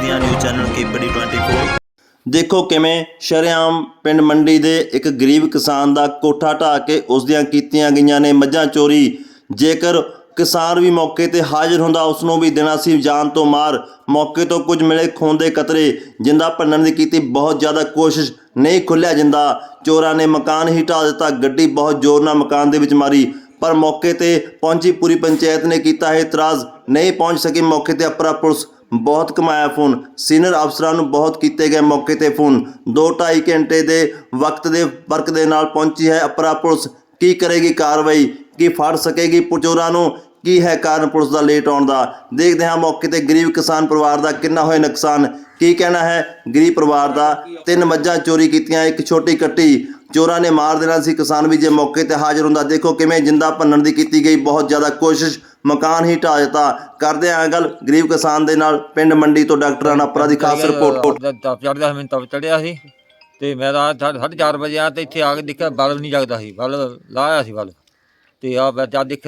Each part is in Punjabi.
ਦੇਖਦੇ ਹਾਂ ਨਿਊਜ਼ ਚੈਨਲ ਕੇਪੀਡੀ 24 ਦੇਖੋ ਕਿਵੇਂ ਸ਼ਰੇਆਮ ਪਿੰਡ ਮੰਡੀ ਦੇ ਇੱਕ ਗਰੀਬ ਕਿਸਾਨ ਦਾ ਕੋਠਾ ਢਾਹ ਕੇ ਉਸ ਦੀਆਂ ਕੀਤੀਆਂ ਗਈਆਂ ਨੇ ਮੱਝਾਂ ਚੋਰੀ। ਜੇਕਰ ਕਿਸਾਨ ਵੀ ਮੌਕੇ ਤੇ ਹਾਜ਼ਰ ਹੁੰਦਾ ਉਸ ਨੂੰ ਵੀ ਦੇਣਾ ਸੀ ਜਾਨ ਤੋਂ ਮਾਰ। ਮੌਕੇ ਤੋਂ ਕੁਝ ਮਿਲੇ ਖੂਨ ਕਤਰੇ, ਜਿੰਦਾ ਭੰਨਣ ਦੀ ਕੀਤੀ ਬਹੁਤ ਜ਼ਿਆਦਾ ਕੋਸ਼ਿਸ਼ ਨਹੀਂ ਖੁੱਲਿਆ ਜਿੰਦਾ। ਚੋਰਾਂ ਨੇ ਮਕਾਨ ਹੀ ਢਾਹ ਦਿੱਤਾ, ਗੱਡੀ ਬਹੁਤ ਜ਼ੋਰ ਨਾਲ ਮਕਾਨ ਦੇ ਵਿੱਚ ਮਾਰੀ। ਪਰ ਮੌਕੇ ਤੇ ਪਹੁੰਚੀ ਪੂਰੀ ਪੰਚਾਇਤ ਨੇ ਕੀਤਾ ਹੈ ਇਤਰਾਜ਼। ਨਹੀਂ ਪਹੁੰਚ ਸਕੀ ਮੌਕੇ ਤੇ ਅਪਰਾ ਪੁਲਿਸ। ਬਹੁਤ ਕਮਾਇਆ ਫੋਨ। ਸੀਨੀਅਰ ਅਫਸਰਾਂ ਨੂੰ ਬਹੁਤ ਕੀਤੇ ਗਏ ਮੌਕੇ ਤੇ ਫੋਨ। 2.5 ਘੰਟੇ ਦੇ ਵਕਤ ਦੇ ਵਰਕ ਦੇ ਨਾਲ ਪਹੁੰਚੀ ਹੈ ਅਪਰਾ ਪੁਲਿਸ। ਕੀ ਕਰੇਗੀ ਕਾਰਵਾਈ? ਕੀ ਫੜ ਸਕੇਗੀ ਪੁਚੋਰਾਂ ਨੂੰ? ਕੀ ਹੈ ਕਾਰਨ ਪੁਲਿਸ ਦਾ ਲੇਟ ਆਉਣ ਦਾ? ਦੇਖਦੇ ਹਾਂ ਮੌਕੇ ਤੇ ਗਰੀਬ ਕਿਸਾਨ ਪਰਿਵਾਰ ਦਾ ਕਿੰਨਾ ਹੋਇਆ ਨੁਕਸਾਨ। ਕੀ ਕਹਿਣਾ ਹੈ? ਗਰੀਬ ਪਰਿਵਾਰ ਦਾ ਤਿੰਨ ਮੱਝਾਂ ਚੋਰੀ ਕੀਤੀਆਂ, ਇੱਕ ਛੋਟੀ ਕੱਟੀ। ਚੋਰਾਂ ਨੇ ਮਾਰ ਦੇਣਾ ਸੀ। ਕਿਸਾਨ ਵੀ ਜੇ ਮੌਕੇ ਤੇ ਹਾਜ਼ਰ ਹੁੰਦਾ ਦੇਖੋ ਕਿਵੇਂ ਜਿੰਦਾ ਭੰਨਣ ਦੀ ਕੀਤੀ ਗਈ ਬਹੁਤ ਜ਼ਿਆਦਾ ਕੋਸ਼ਿਸ਼ ਮਕਾਨ ਹੀ ਢਾਹ ਦਿੱਤਾ। ਕਰਦੇ ਆਂ ਗੱਲ ਗਰੀਬ ਕਿਸਾਨ ਦੇ ਨਾਲ ਪਿੰਡ ਮੰਡੀ ਤੋਂ ਡਾਕਟਰ ਅਨਪਰਾ ਦੀ ਖਾਸ ਰਿਪੋਰਟ। ਚੜਦਾ ਮੈਨੂੰ ਤਪ ਚੜਿਆ ਸੀ ਤੇ ਮੈਂ ਤਾਂ ਸਾਢੇ ਚਾਰ ਵਜੇ ਆ ਤੇ ਇੱਥੇ ਆ ਕੇ ਦੇਖਿਆ ਬਲਬ ਨਹੀਂ ਜਗਦਾ ਸੀ ਬਲਬ ਲਾਇਆ ਸੀ ਬਲਬ। ਤੇ ਆ ਮੈਂ ਜਦ ਦੇਖ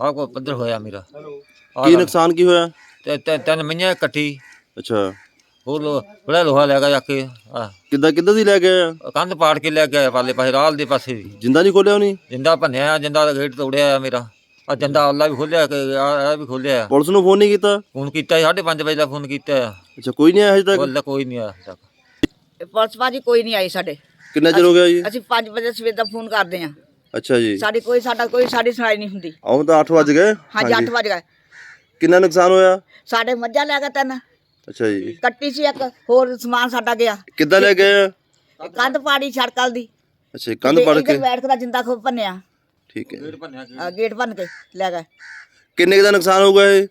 ਆ ਕੋ ਪੱਧਰ ਹੋਇਆ ਮੇਰਾ। ਕੀ। ਨੁਕਸਾਨ ਕੀ ਹੋਇਆ? ਤੇ ਤੇ- ਤਿੰਨ ਮਈਆਂ ਇਕੱਠੀ। ਅੱਛਾ। ਹੋਰ ਲੋ- ਬੜਾ ਲੋਹਾ ਲੈ ਗਿਆ ਜਾ ਕੇ ਆ। ਕਿੱਦਾਂ ਕਿੱਦਾਂ ਦੀ ਲੈ ਗਏ ਆ? ਕੰਧ ਪਾੜ ਕੇ ਲੈ ਕੇ ਆਇਆ ਪਾਲੇ ਪਾਸੇ ਰਾਲ ਦੇ ਪਾਸੇ ਵੀ। ਜਿੰਦਾ ਨਹੀਂ ਖੋਲਿਆ ਉਹਨੇ? ਜਿੰਦਾ ਭੰਨਿਆ ਜਿੰਦਾ ਦਾ ਗੇਟ ਤੋੜਿਆ ਆ ਮੇਰਾ। ਆ ਜਿੰਦਾ ਅੱਲਾ ਵੀ ਖੋਲਿਆ ਆ ਵੀ ਖੋਲਿਆ ਪੁਲਿਸ ਨੂੰ ਫੋਨ ਨਹੀਂ ਕੀਤਾ? ਫੋਨ ਕੀਤਾ 5:30 ਵਜੇ ਦਾ ਫੋਨ ਕੀਤਾ ਅੱਛਾ ਕੋਈ ਨਹੀਂ ਆਇਆ ਹਜੇ ਤੱਕ? ਬੋਲ ਕੋਈ ਨਹੀਂ ਆਇਆ ਹਜੇ ਤੱਕ। ਪੁਲਿਸ ਭਾਜੀ ਕੋਈ ਨਹੀਂ ਆਈ ਸਾਡੇ। ਕਿੰਨਾ ਚਿਰ ਹੋ ਗਿਆ ਜੀ? ਅਸੀਂ 5 ਵਜੇ ਸਵੇਰ ਦਾ ਫੋਨ ਕਰਦੇ ਆਂ ਅੱਛਾ ਜੀ। ਸਾਡੀ ਕੋਈ ਸਾਡਾ ਕੋਈ ਸਾਡੀ ਸੁਣਾਈ ਨਹੀਂ ਹੁੰਦੀ। ਆਉਂ ਤਾਂ 8 ਵਜ ਗਏ। ਹਾਂਜੀ 8 ਵਜ ਗਏ। ਕਿੰਨਾ ਨੁਕਸਾਨ ਹੋਇਆ? ਸਾਡੇ ਮੱਝਾਂ ਲੈ ਗਏ ਤਿੰਨ। ਅੱਛਾ ਜੀ। ਕੱਟੀ ਸੀ ਇੱਕ ਹੋਰ ਸਮਾਨ ਸਾਡਾ ਗਿਆ। ਕਿੱਦਾਂ ਲੈ ਗਏ? ਆ? ਕੰਧ ਪਾੜੀ ਛੜਕਲ ਦੀ। ਅੱਛਾ ਕੰਧ ਪੜ ਕੇ? ਬੈਠ ਕੇ ਜਿੰਦਾ ਖੋ ਭੰਨਿਆ। ਠੀਕ ਹੈ। ਅ, ਗੇਟ ਭੰਨ ਕੇ ਲੈ ਗਏ। ਕਿੰਨੇ ਕੁ ਦਾ ਨੁਕਸਾਨ ਹੋਊਗਾ ਇਹ?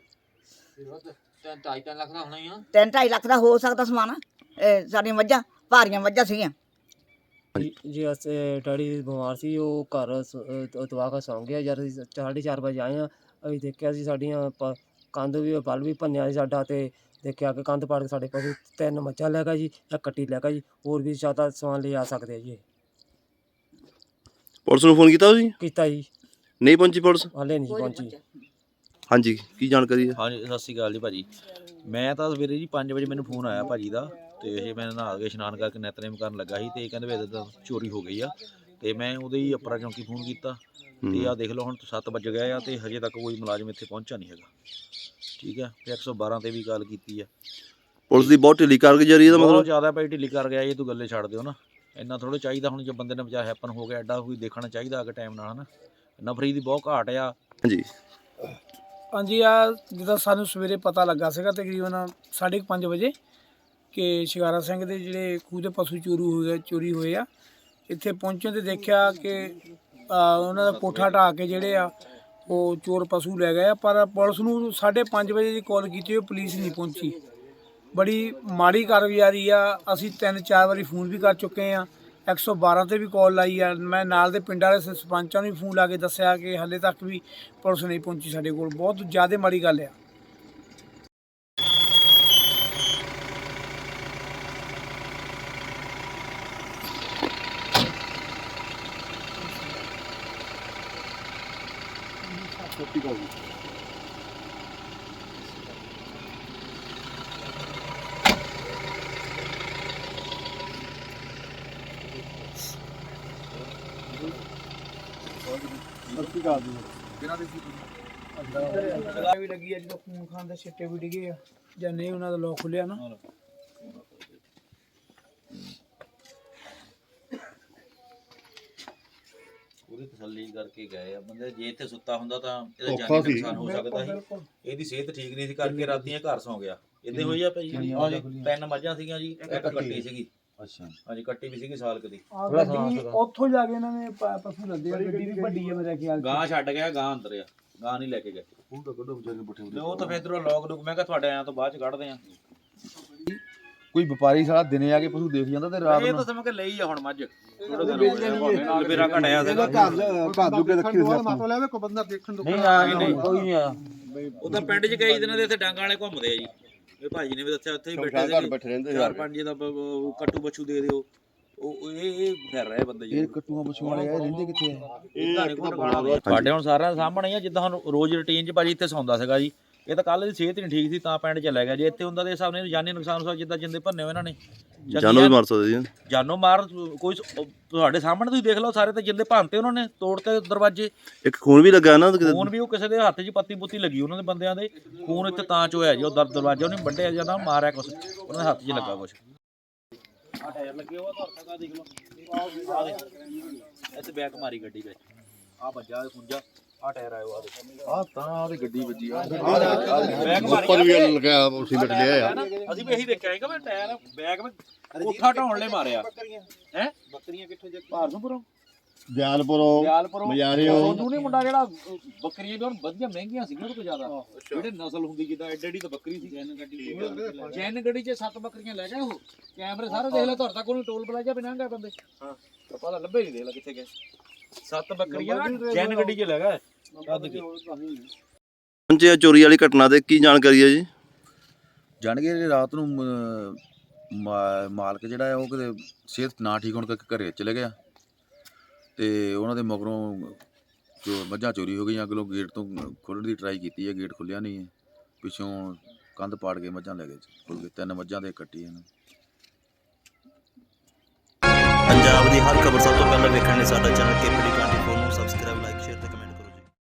ਤਿੰਨ ਲੱਖ ਦਾ ਹੋਣਾ ਹੀ ਆ। ਤਿੰਨ ਢਾਈ ਲੱਖ ਦਾ ਹੋ ਸਕਦਾ ਸਮਾਨ। ਇਹ ਸਾਡੀਆਂ ਮੱਝਾਂ ਭਾਰੀਆਂ ਮੱਝਾਂ ਸੀਗੀਆਂ। ਜੀ- ਜੀ ਅਸੀਂ ਡੈਡੀ ਬਿਮਾਰ ਸੀ ਉਹ ਘਰ ਤਵਾ ਕੇ ਸੌਂ ਗਿਆ। ਜਦ ਅਸੀਂ ਸਾਢੇ ਚਾਰ ਵਜੇ ਆਏ ਆ ਅਸੀਂ ਦੇਖਿਆ ਸੀ ਸਾਡੀਆਂ ਪ- ਕੰਧ ਵੀ ਬਲ ਵੀ ਭੰਨਿਆ ਸੀ ਸਾਡਾ ਤੇ ਦੇਖਿਆ ਕਿ ਕੰਧ ਪਾੜ ਕੇ ਸਾਡੇ ਪਸ਼ੂ ਤਿੰਨ ਮੱਝਾਂ ਲੈ ਗਿਆ ਜੀ ਇੱਕ ਕੱਟੀ ਲੈ ਗਿਆ ਜੀ ਹੋਰ ਵੀ ਜ਼ਿਆਦਾ ਸਮਾਨ ਲੈ ਆ ਸਕਦੇ ਆ ਜੀ ਇਹ। ਪੁਲਿਸ ਨੂੰ ਫੋਨ ਕੀਤਾ ਤੁਸੀਂ? ਕੀਤਾ ਜੀ। ਨਹੀਂ ਪਹੁੰਚੀ ਪੁਲਿਸ? ਹਾਲੇ ਨਹੀਂ ਜੀ ਪਹੁੰਚੀ। ਹਾਂਜੀ ਕੀ ਜਾਣਕਾਰੀ ਹੈ? ਹਾਂਜੀ ਸਤਿ ਸ਼੍ਰੀ ਅਕਾਲ ਜੀ ਭਾਜੀ। ਮੈਂ ਤਾਂ ਸਵੇਰੇ ਜੀ 5 ਵਜੇ ਮੈਨੂੰ ਫੋਨ ਆਇਆ ਭਾਜੀ ਦਾ ਤੇ ਇਹ ਮੈਂ ਨਹਾ ਕੇ ਇਸ਼ਨਾਨ ਕਰਕੇ ਨਿਤਨੇਮ ਕਰਨ ਲੱਗਾ ਸੀ ਤੇ ਇਹ ਕਹਿੰਦੇ ਵੀ ਚੋਰੀ ਹੋ ਗਈ ਆ। ਤੇ ਮੈਂ ਉਹਦੇ ਹੀ ਅਪਰਾ ਚੌਂਕੀ ਫੋਨ ਕੀਤਾ ਤੇ ਆ ਦੇਖ ਲਓ ਹੁਣ 7 ਵਜ ਗਏ ਆ ਤੇ ਹਜੇ ਤੱਕ ਕੋਈ ਮੁਲਾਜ਼ਮ ਇੱਥੇ ਪਹੁੰਚਾ ਨਹੀਂ ਹੈਗਾ। ਠੀਕ ਹੈ ਤੇ 112 ਤੇ ਵੀ ਕਾਲ ਕੀਤੀ ਆ। ਪੁਲਿਸ ਦੀ ਬਹੁਤ ਢਿੱਲੀ ਕਾਰਗੁਜ਼ਾਰੀ ਹੈ ਦਾ ਬਹੁਤ ਮਤਲਬ। ਜ਼ਿਆਦਾ ਭਾਈ ਢਿੱਲੀ ਕਰ ਗਿਆ ਇਹ ਤੂੰ ਗੱਲੇ ਛੱਡ ਦਿਓ ਨਾ। ਇੰਨਾ ਥੋੜਾ ਚਾਹੀਦਾ ਹੁਣ ਜੇ ਬੰਦੇ ਨੇ ਵਿਚਾਰ ਹੈਪਨ ਹੋ ਗਿਆ ਐਡਾ ਕੋਈ ਦੇਖਣਾ ਚਾਹੀਦਾ ਅਗੇ ਟਾਈਮ ਨਾਲ ਹਨਾ। ਨਫਰੀ ਦੀ ਬਹੁਤ ਘਾਟ ਆ। ਹਾਂਜੀ। ਹਾਂਜੀ ਆ ਜਿੱਦਾਂ ਸਾਨੂੰ ਸਵੇਰੇ ਪਤਾ ਲੱਗਾ ਸੀਗਾ ਤਕਰੀਬਨ 5:30 ਵਜੇ ਕਿ ਸ਼ਿਕਾਰਾ ਸਿੰਘ ਦੇ ਜਿਹੜੇ ਖੂਹ ਦੇ ਪਸ਼ੂ ਚੋਰੂ ਹੋ ਗਏ ਚੋਰੀ ਹੋਏ ਆ। ਇੱਥੇ ਪਹੁੰਚਣ ਤੇ ਦੇਖਿਆ ਕਿ ਉਹਨਾਂ ਦਾ ਕੋਠਾ ਢਾਹ ਕੇ ਜਿਹੜੇ ਆ, ਉਹ ਚੋਰ ਪਸ਼ੂ ਲੈ ਗਏ ਆ, ਪਰ ਪੁਲਿਸ ਨੂੰ 5:30 ਵਜੇ ਦੀ ਕਾਲ ਕੀਤੀ, ਉਹ ਪੁਲਿਸ ਨਹੀਂ ਪਹੁੰਚੀ। ਬੜੀ ਮਾੜੀ ਕਾਰਗੁਜ਼ਾਰੀ ਆ ਅਸੀਂ ਤਿੰਨ ਚਾਰ ਵਾਰੀ ਫੋਨ ਵੀ ਕਰ ਚੁੱਕੇ ਆ 112 ਤੇ ਵੀ ਕਾਲ ਲਾਈ ਆ, ਮੈਂ ਨਾਲ ਦੇ ਪਿੰਡ ਵਾਲੇ ਸਰਪੰਚਾਂ ਨੂੰ ਵੀ ਫੋਨ ਲਾ ਕੇ ਦੱਸਿਆ ਕਿ ਹਲੇ ਤੱਕ ਵੀ ਪੁਲਿਸ ਨਹੀਂ ਪਹੁੰਚੀ ਸਾਡੇ ਕੋਲ, ਬਹੁਤ ਜ਼ਿਆਦਾ ਮਾੜੀ ਗੱਲ ਆ। ਵੀ ਲੱਗੀ ਆ ਜਦੋਂ ਖੂਨ ਖਾਨ ਦੇ ਛਿੱਟੇ ਵੀ ਡਿੱਗੇ ਆ। ਜਾਂ ਨਹੀਂ, ਉਹਨਾਂ ਦਾ ਲੋਕ ਖੁੱਲਿਆ ਨਾ। ਪੂਰੀ ਤਸੱਲੀ ਕਰਕੇ ਗਏ ਆ। ਬੰਦੇ ਜੇ ਇੱਥੇ ਸੁੱਤਾ ਹੁੰਦਾ ਤਾਂ ਇਹਦਾ ਜਾਨੀ ਨੁਕਸਾਨ ਹੋ ਸਕਦਾ ਸੀ। ਇਹਦੀ ਸਿਹਤ ਠੀਕ ਨਹੀਂ ਸੀ ਕਰਕੇ ਰਾਤੀਆਂ ਘਰ ਸੌਂ ਗਿਆ। ਇਦਾਂ ਹੋਈ ਆ ਭਾਈ ਆਹ ਜੀ ਤਿੰਨ ਮੱਝਾਂ ਸੀਗੀਆਂ ਜੀ ਇੱਕ ਕੱਟੀ। ਸੀਗੀ। ਅੱਛਾ। ਹਾਂਜੀ ਕੱਟੀ ਵੀ ਸੀਗੀ ਸਾਲ ਕਦੀ ਆ ਗੱਡੀ ਉੱਥੋਂ ਜਾ ਕੇ ਇਹਨਾਂ ਨੇ ਪ- ਪਸ਼ੂ ਲੱਦੇ ਆ ਗੱਡੀ ਵੀ ਵੱਡੀ ਆ ਮੇਰੇ ਖਿਆਲ ਗਾਂ ਛੱਡ ਗਿਆ ਗਾਂ ਅੰਦਰ ਆ। ਗਾਂ ਨਹੀਂ ਲੈ ਕੇ ਗਏ। ਉਹ ਤਾਂ ਕੱਢੋ ਵਿਚਾਰੇ ਬੱਠੇ ਉਹ ਤਾਂ ਫੇਰ ਇਧਰੋਂ ਲੋਕ ਲੁਕ ਮੈਂ ਕਿਹਾ ਤੁਹਾਡੇ ਆਇਆਂ ਤੋਂ ਬਾਅਦ ਚ ਕੱਢਦੇ ਆ। ਕੋਈ ਵਪਾਰੀ ਸਾਲਾ ਦਿਨੇ ਆ ਕੇ ਪਸ਼ੂ ਦੇਖ ਜਾਂਦਾ ਤੇ ਰਾਤ ਇਹ ਨੂੰ। ਤਾਂ ਸਮਝ ਕੇ ਲਈ ਆ ਹੁਣ ਮੱਝ। ਥੋੜਾ ਦਿਨ ਹੋ ਗਿਆ ਲਬੇਰਾ ਘਟਿਆ ਸੀਗਾ ਘਰ ਦੁੱਗੇ ਰੱਖੀ ਹੋਈ ਆਪਾਂ ਨਹੀਂ ਆ ਕੋਈ ਨਹੀਂ ਆ। ਉਹ ਤਾਂ ਪਿੰਡ 'ਚ ਕਈ ਦਿਨਾਂ ਦੇ ਇੱਥੇ ਡਾਂਗਾਂ ਵਾਲੇ ਘੁੰਮਦੇ ਆ ਜੀ। ਇਹ ਭਾਜੀ ਨੇ ਵੀ ਦੱਸਿਆ ਉੱਥੇ ਹੀ ਬੈਠੇ ਸੀ ਬੈਠੇ ਰਹਿੰਦੇ ਚਾਰ ਪੰਜ ਜੀ ਦਾ ਬ- ਬ- ਕੱਟੂ ਬਛੂ ਦੇ ਦਿਓ। ਉਹ ਇਹ ਇਹ ਫਿਰ ਰਹੇ ਬੰਦੇ ਜੀ। ਇਹ ਕੱਟੂਆਂ ਪਸ਼ੂਆਂ ਵਾਲੇ ਇਹ ਰਹਿੰਦੇ ਕਿੱਥੇ ਆ? ਤੁਹਾਡੇ ਹੁਣ ਸਾਰਿਆਂ ਦੇ ਸਾਹਮਣੇ ਆ ਜਿੱਦਾਂ ਹੁਣ ਰੋਜ਼ ਰੁਟੀਨ 'ਚ ਭਾਜੀ ਇੱਥੇ ਸੌਂਦਾ ਸੀਗਾ ਜੀ। ਇਹ ਤਾਂ ਕੱਲ ਦੀ ਸਿਹਤ ਨਹੀਂ ਠੀਕ ਸੀ ਤਾਂ ਪਿੰਡ ਚਲਾ ਗਿਆ। ਜੇ ਇੱਥੇ ਹੁੰਦਾ ਦੇ ਹਿਸਾਬ ਨਾਲ ਜਾਨੀ ਨੁਕਸਾਨ ਹੋ ਜਿੱਦਾਂ ਜਿੰਦੇ ਭੰਨੇ ਹੋਏ ਇਹਨਾਂ ਨੇ। ਜਾਨੋਂ ਵੀ ਮਾਰ ਸਕਦੇ ਜੀ ਜਾਨੋਂ ਮਾਰ ਕੋਈ ਤੁਹਾਡੇ ਸਾਹਮਣੇ ਤੁਸੀਂ ਦੇਖ ਲਓ ਸਾਰੇ ਤੇ ਜਿੰਦੇ ਭੰਨਤੇ ਉਹਨਾਂ ਨੇ ਤੋੜ ਤੇ ਦਰਵਾਜ਼ੇ। ਇੱਕ ਖੂਨ ਵੀ ਲੱਗਾ ਨਾ ਖੂਨ ਵੀ ਉਹ ਕਿਸੇ ਦੇ ਹੱਥ 'ਚ ਪੱਤੀ ਪੁੱਤੀ ਲੱਗੀ ਉਹਨਾਂ ਦੇ ਬੰਦਿਆਂ ਦੇ। ਖੂਨ ਇੱਥੇ ਤਾਂ ਚ ਹੋਇਆ ਜੀ ਉਹ ਦਰ ਦਰਵਾਜ਼ਾ ਉਹਨੇ ਵੱਢਿਆ ਜਾਂ ਨਾ ਮਾਰਿਆ ਕੁਛ ਉਹਨਾਂ ਦੇ ਹੱਥ 'ਚ ਲੱਗਾ ਕੁਛ। ਆ ਟਾਇਰ ਲੱਗੇ ਹੋਆ ਤੁਹਾਡਾ ਕਾ ਦੇਖ ਲਓ। ਇੱਥੇ ਬੈਕ ਮਾਰੀ ਗੱਡੀ ਵਿੱਚ। ਆ ਵੱਜਾ ਖੁੰਜਾ ਆ ਟਾਇਰ ਆਇਓ ਆ ਦੇਖੋ ਆ ਤਾਂ ਆ ਤੇ ਗੱਡੀ ਵੱਜੀ। ਆ ਬੈਕ ਮਾਰੀ ਉੱਪਰ ਵੀ ਲਗਾਇਆ ਉਸੇ ਮਿਟ ਲਿਆ ਆ ਅਸੀਂ ਵੀ ਇਹੀ ਦੇਖਿਆ ਹੈਗਾ ਮੈਂ ਟਾਇਰ ਬੈਗ ਵਿੱਚ ਕੋਠਾ ਢਾਉਣ ਲਈ ਮਾਰਿਆ। ਹੈ? ਬੱਕਰੀਆਂ ਕਿੱਥੋਂ ਜੇ ਭਾਰਸੋਂਪੁਰੋਂ। ਦਿਆਲਪੁਰੋਂ ਮਜਾਰਿਓ। ਸੋਨੂ ਨਹੀਂ ਮੁੰਡਾ ਜਿਹੜਾ ਬੱਕਰੀਆਂ ਵੀ ਹੁਣ ਵਧੀਆ ਮਹਿੰਗੀਆਂ ਸੀਗੀਆਂ ਉਹ ਤੋਂ ਜ਼ਿਆਦਾ। ਜਿਹੜੇ ਨਸਲ ਹੁੰਦੀ ਜਿੱਦਾਂ ਐਡੀ ਐਡੀ ਤਾਂ ਬੱਕਰੀ ਸੀ। ਜੈਨ ਗੱਡੀ ਜੈਨ ਗੱਡੀ 'ਚ ਸੱਤ ਬੱਕਰੀਆਂ ਲੈ ਗਏ ਉਹ। ਕੈਮਰੇ ਸਾਰੇ ਦੇਖ ਲੈ ਤੁਹਾਡੇ ਉਹਨੂੰ ਟੋਲ ਪਲਾਜ਼ਾ ਬਿਨਾਂ ਗਏ ਬੰਦੇ। ਹਾਂ। ਪਤਾ ਲੱਭੇ ਨਹੀਂ ਦੇਖ ਲੈ ਕਿੱਥੇ ਗਏ। ਸੱਤ ਬੱਕਰੀਆਂ ਜੈਨ ਗੱਡੀ 'ਚ ਲੈ ਗਏ ਕੱਦ ਕੇ। ਪਹੁੰਚੇ ਆ। ਚੋਰੀ ਵਾਲੀ ਘਟਨਾ ਤੇ ਕੀ ਜਾਣਕਾਰੀ ਹੈ ਜੀ? ਜਾਣ ਕੇ ਰਾਤ ਨੂੰ ਅਮ, ਮਾ- ਮਾਲਕ ਜਿਹੜਾ ਹੈ ਉਹ ਕਿਤੇ ਸਿਹਤ ਨਾ ਠੀਕ ਹੋਣ ਕਰਕੇ ਘਰੇ ਚਲੇ ਗਿਆ। ਤੇ ਉਹਨਾਂ ਦੇ ਮਗਰੋਂ ਜੋ ਮੱਝਾਂ ਚੋਰੀ ਹੋ ਗਈਆਂ ਅਗਲੋਂ ਗੇਟ ਤੋਂ ਖੋਲ੍ਹਣ ਦੀ ਟਰਾਈ ਕੀਤੀ ਹੈ ਗੇਟ ਖੁੱਲਿਆ ਨਹੀਂ ਹੈ। ਪਿੱਛੋਂ ਕੰਧ ਪਾੜ ਕੇ ਮੱਝਾਂ ਲੈ ਗਏ ਖੁੱਲ ਗਏ ਤਿੰਨ ਮੱਝਾਂ ਦੇ ਕੱਟੀ ਇਹਨਾਂ ਹਰ ਖਬਰ ਸਭ ਤੋਂ ਪਹਿਲਾਂ ਵੇਖਣ ਲਈ ਸਾਡਾ ਚੈਨਲ ਕੇਪੀ 24 ਨੂੰ ਸਬਸਕ੍ਰਾਈਬ ਲਾਈਕ ਸ਼ੇਅਰ ਤੇ ਕਮੈਂਟ